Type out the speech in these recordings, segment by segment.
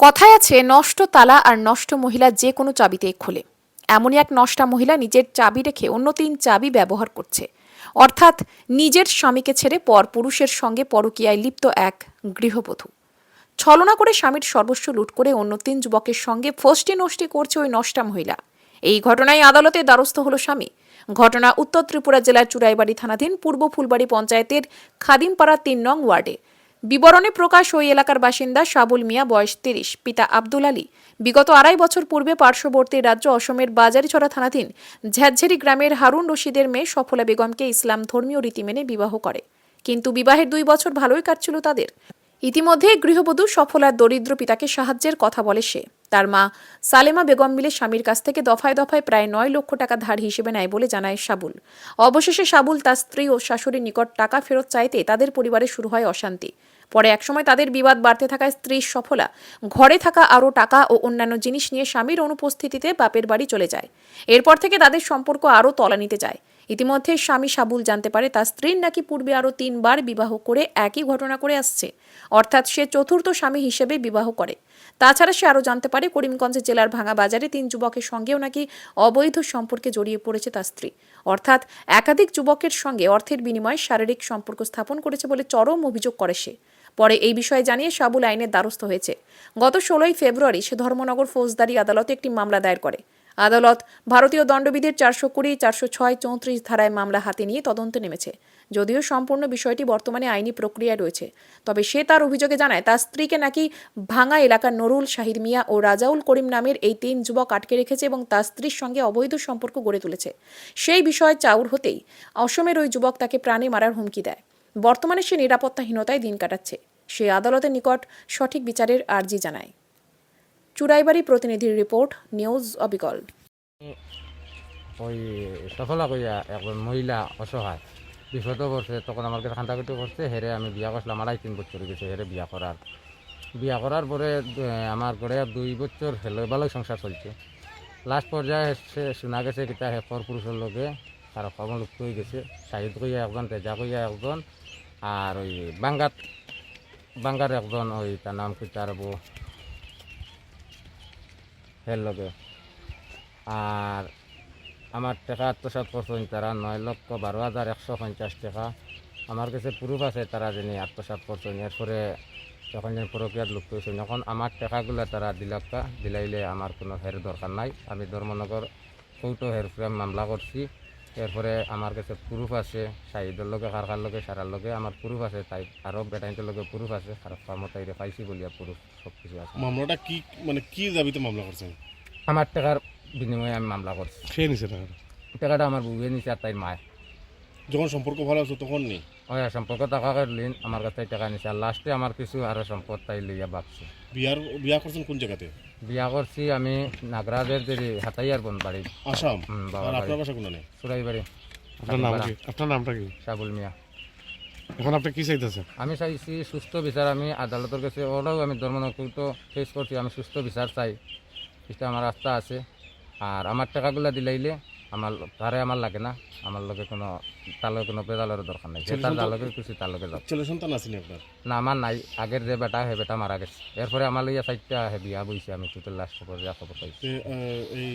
কথায় আছে, নষ্ট তালা আর নষ্ট মহিলা যে কোনো চাবিতে খোলে। এমনই এক নষ্টা মহিলা নিজের চাবি রেখে অন্য তিন চাবি ব্যবহার করছে। অর্থাৎ নিজের স্বামীকে ছেড়ে পর পুরুষের সঙ্গে পরকীয়ায় লিপ্ত এক গৃহবধূ। ছলনা করে স্বামীর সর্বস্ব লুট করে অন্য তিন যুবকের সঙ্গে ফষ্টি নষ্টি করছে ওই নষ্টা মহিলা। এই ঘটনায় আদালতে দ্বারস্থ হলো স্বামী। ঘটনা উত্তর ত্রিপুরা জেলার চুরাইবাড়ি থানাধীন পূর্ব ফুলবাড়ি পঞ্চায়েতের খাদিমপাড়া তিন নং ওয়ার্ডে। বিবরণে প্রকাশ ওই এলাকার বাসিন্দা শাবুল মিয়া, বয়স তিরিশ, পিতা আব্দুল আলী। বিগত আড়াই বছর পূর্বে পার্শ্ববর্তী রাজ্য অসমের বাজারিছড়া থানাধীন ঝ্যাঝেরি গ্রামের হারুন রশিদের মেয়ে সফলা বেগমকে ইসলাম ধর্মীয় রীতি মেনে বিবাহ করে। কিন্তু বিবাহের দুই বছর ভালোই কাটছিল তাদের। ইতিমধ্যে গৃহবধূ সফলার দরিদ্র পিতাকে সাহায্যের কথা বলে সে। তার মা সালেমা বেগম মিলে স্বামীর কাছ থেকে দফায় দফায় প্রায় নয় লক্ষ টাকা ধার হিসেবে নেয় বলে জানায় সাবুল অবশেষে সাবুল তার স্ত্রী ও শাশুড়ির নিকট টাকা ফেরত চাইতে তাদের পরিবারে শুরু হয় অশান্তি। পরে একসময় তাদের বিবাদ বাড়তে থাকায় স্ত্রী সফলা ঘরে থাকা আরও টাকা ও অন্যান্য জিনিস নিয়ে স্বামীর অনুপস্থিতিতে বাপের বাড়ি চলে যায়। এরপর থেকে তাদের সম্পর্ক আরও তলানিতে যায়। ইতিমধ্যে স্বামী সাবুল জানতে পারে তার স্ত্রীর নাকি পূর্বে আরও তিনবার বিবাহ করে একই ঘটনা করে আসছে। অর্থাৎ সে চতুর্থ স্বামী হিসেবে বিবাহ করে। তাছাড়া সে আরও জানতে পারে করিমগঞ্জ জেলার ভাঙা বাজারে তিন যুবকের সঙ্গেও নাকি অবৈধ সম্পর্কে জড়িয়ে পড়েছে তার স্ত্রী। অর্থাৎ একাধিক যুবকের সঙ্গে অর্থের বিনিময়ে শারীরিক সম্পর্ক স্থাপন করেছে বলে চরম অভিযোগ করে সে। পরে এই বিষয়ে জানিয়ে সাবুল আইনের দ্বারস্থ হয়েছে। গত ষোলোই ফেব্রুয়ারি সে ধর্মনগর ফৌজদারি আদালতে একটি মামলা দায়ের করে। আদালত ভারতীয় দণ্ডবিধির চারশো কুড়ি, চারশো ছয়, চৌত্রিশ ধারায় মামলা হাতে নিয়ে তদন্তে নেমেছে। যদিও সম্পূর্ণ বিষয়টি বর্তমানে আইনি প্রক্রিয়ায় রয়েছে, তবে সে তার অভিযোগে জানায়, তার স্ত্রীকে নাকি ভাঙা এলাকার নুরুল শাহিদ মিয়া ও রাজাউল করিম নামের এই তিন যুবক আটকে রেখেছে এবং তার স্ত্রীর সঙ্গে অবৈধ সম্পর্ক গড়ে তুলেছে। সেই বিষয়ে চাউর হতেই অসমের ওই যুবক তাকে প্রাণে মারার হুমকি দেয়। বর্তমানে সে নিরাপত্তাহীনতায় দিন কাটাচ্ছে। সে আদালতের নিকট সঠিক বিচারের আর্জি জানায়। চুরাইবাড়ি প্রতিনিধির রিপোর্ট, নিউজ অবিকল। ওই সফলা কইয়া একজন মহিলা অসহায়। বিপদ করছে তখন আমার কাছে খান্দাকুটি করছে হেরে আমি বিয়া করছিলাম, আড়াই তিন বছর গেছে হেরে বিয়া করার। বিয়া করার পরে আমার ঘরে দুই বছর হেলো ভালোই সংসার চলছে। লাস্ট পর্যায়ে সে শোনা গেছে কিতা হে পর পুরুষের লগে তার কমল লুপ্ত হয়ে গেছে। শাহিদ কইয়া একজন তেজা কইয়া একজন, আর ওই বাঙ্গাত, বাঙ্গার একজন, ওই তার নাম কি তার হের লগে। আর আমার টাকা আত্মসাত করছেন তারা নয় লক্ষ বারো হাজার একশো পঞ্চাশ টাকা। আমার কাছে প্রুফ আছে তারা যিনি আত্মসাত করছেন। এরপরে যখন যেন প্রক্রিয়াত লুপ্ত হয়েছেন এখন আমার টাকাগুলো তারা দিলাক্কা দিলাইলে আমার কোনো হের দরকার নাই। আমি ধর্মনগর কৌটো হের মামলা করছি। এরপরে আমার কাছে প্রুফ আছে শাহিদের লগে কারখার লোকে লগে সারার লগে আমার প্রুফ আছে তাই আরও বেটাইনটোর লগে প্রুফ আছে আর কামত তাইরে পাইছি বলিয়া প্রুফ সব কিছু আছে। মামলাটা কি মানে কি দাবিতে মামলা করছেন? আমার টাকার বিনিময়ে আমি মামলা করছি। খেয়ে নিছে টাকাটা? টাকাটা আমার বউয়ে নিছে আর তাই মায় যখন সম্পর্ক ভালো আছে তখন নেই ওই সম্পর্ক টাকা লিন আমার কাছে টাকা নিছে। আর লাস্টে আমার কিছু আরও সম্পদ তাই লইয়া ভাবছি। বিয়ার বিয়া করছেন কোন জায়গাতে? বিয়া করছি আমি নাগরাজের যে হাতাইয়ার বন বাড়ি। আসাম? আর আপনার বাসা কোন নেই সুরাই বাড়ি। আপনার নাম কি? আপনার নামটা কি? সাবুল মিয়া। এখন আপনি কি চাইতেছেন? আমি চাইছি সুস্থ বিচার আমি আদালতের কাছে ওরাও আমি ধর্মনকৃত ফেস করছি আমি সুস্থ বিচার চাই। এটা আমার রাস্তা আছে। আর আমার টাকাগুলো দিলাইলে আমার তারে আমার লাগে না। আমার লগে কোনো তার লগে কোনো পেদালের দরকার নাই। যে তার লগে খুশি তার লগে যাও ছেলে সন্তান আসেনি আপনার? না আমার নাই। আগের যে বেটা হে বেটা মারা গেছে। এরপরে আমার লইয়া চারটা হে বিয়া বইছে আমি টোটাল লাস্ট পর্যায়ে খবর পাইছি এই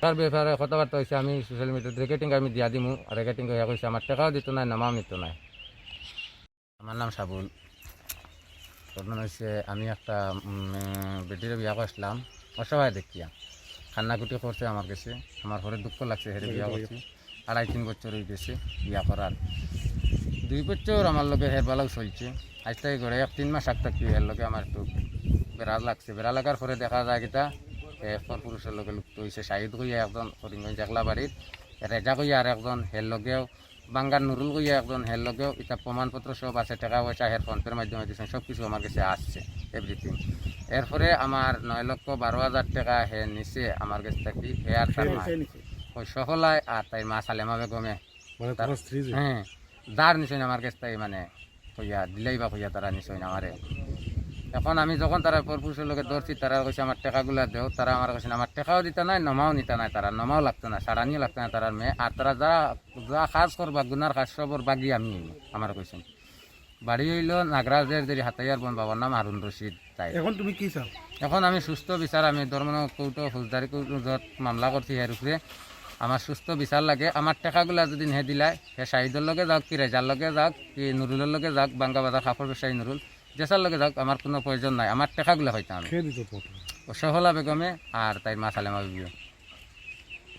তার ব্যাপারে কথাবার্তা হয়েছে আমি সোশ্যাল মিডিয়াতে রেকেটিং আমি দিয়া দিমু। রেকেটিং হয়ে কইছে আমার টাকাও দিত নাই নামাও নিত নাই। আমার নাম সাবুল। ঘটনা হয়েছে আমি একটা বেটির বিয়া করছিলাম অসহায় দেখিয়া। কান্নাকুটি করছে আমার কাছে। আমার ঘরে দুঃখ লাগছে হেরে বিয়া করছি। আড়াই তিন বছর হয়ে গেছে বিয়া করার। দুই বছর আমার লোকে হের বেলাও চলছে। আজ থেকে ঘরে এক তিন মাস আগ থাকি হের লোকে আমার একটু বেড়া লাগছে। বেড়া লাগার পরে দেখা যায় কিতা এরপর পুরুষের লোকে লুপ্ত হয়েছে শাহিদ কইয়া একজন করিমগঞ্জ একলা বাড়ির। রেজা কইয়া আর একজন হের লগেও বাঙ্গার নুরুল কইয়া একজন হের লগেও এটা প্রমাণপত্র সব আছে টাকা পয়সা হের ফোনপের মাধ্যমে দিচ্ছেন সব কিছু আমার কাছে আসছে এভরিথিং এরপরে আমার নয় লক্ষ বারো হাজার টাকা হে নিচে আমার কাছে থাকি হে আর তার মা। ওই সহলায় আর তাই মা সালেমা বেগমে। গমে তার- তোমার স্ত্রী হ্যাঁ দার নিশ্চয় আমার কাছে তাই মানে কইয়া দিলেই বা কইয়া তারা নিশ্চয় আমারে। এখন আমি যখন তারা পরপুরুষের লোকে ধরছি তারা কইছে আমার টাকাগুলা দেও। তারা আমার কাছে আমার টাকাও দিতে নাই নমাও নিতে নাই তারা নমাও লাগতো না সারানিও লাগতো না তারার মেয়ে। আর তারা যা যা কাজ করবা গুনার কাজ সবর বাগি আমি আমার কইছেন বাড়ি হইল নাগরাজের যে হাতাইয়ার বোন বাবার নাম হারুন রশিদ তাই। এখন তুমি কি চাও? এখন আমি সুস্থ বিচার আমি ধর্ম কৌট ফৌজদারি কৌটত মামলা করছি এর উপরে। আমার সুস্থ বিচার লাগে। আমার টাকাগুলা যদি নে দিলাই সে শাহিদের লগে যাওক কি রেজার লগে যাওক কি নুরুলের লগে যাওক বাঙ্গা বাজার কাপড় ব্যবসায়ী নুরুল জেসার লগে যাওক আমার কোনো প্রয়োজন নাই। আমার টাকাগুলো হইতাম আমি সহলা বেগমে আর তাই মা সালেমা বিবিও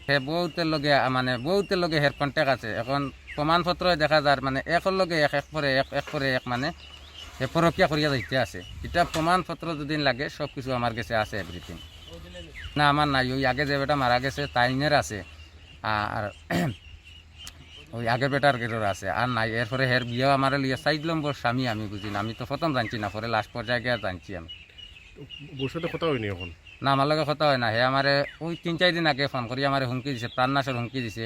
সে বহুতের লগে মানে বহুতের লগে হের কন্ট্যাক্ট আছে। এখন প্রমাণপত্র দেখা যার মানে একর লগে এক এক পরে এক এক পরে এক মানে সে পরকিয়া করিয়া যাইতে আছে। এটা প্রমাণপত্র দুদিন লাগে সব কিছু আমার কাছে আছে এভরিথিং না আমার নাই। ওই আগে যে বেটা মারা গেছে তাইনের আছে। আর ওই আগে বেটার গেটোর আছে আর নাই। এরপরে হের বিয়েও আমার লিয়ে সাইড নম্বর স্বামী আমি বুঝি না। আমি তো প্রথম জানছি না পরে লাস্ট পর্যায়ে গিয়ে জানছি আমি। বউর সাথে কথা হয়নি এখন? না আমার লগে কথা হয় না। হে আমারে ওই তিন চার দিন আগে ফোন করি আমারে হুমকি দিছে প্রাণনাশের হুমকি দিছে।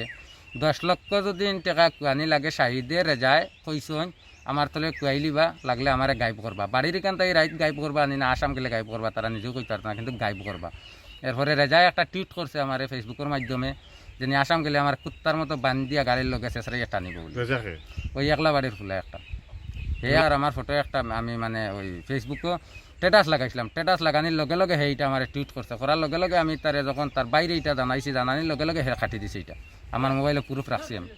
দশ লক্ষ যদি টাকা কুয়ানি লাগে শাহিদে রেজায় কইসন আমার তলে কুয়াইলি বা লাগলে আমারে গাইব করবা। বাড়ির এখান থেকে রাইত গাইব করবা আনি না আসাম গেলে গাইব করবা তারা নিজেও কইতে পারত না কিন্তু গাইব করবা। এরপরে রেজায় একটা টুইট করছে আমার ফেসবুকের মাধ্যমে। যে আসাম গেলে আমার কুত্তার মতো বান্দিয়া গাড়ির লগে শেষরাই একটা নিব বলি। ওই একলা বাড়ির ফুলে একটা। হে আর আমার ফটো একটা আমি মানে ওই ফেসবুকও স্ট্যাটাস লাগাইছিলাম। স্ট্যাটাস লাগানির লগে লগে সেইটা আমার টুইট করছে। করার লগে লগে আমি তারে যখন তার বাইরে এটা জানাইছি জানানির লগে লগে হে কাটি দিছে এটা আমার মোবাইলে প্রুফ রাখছি আমি।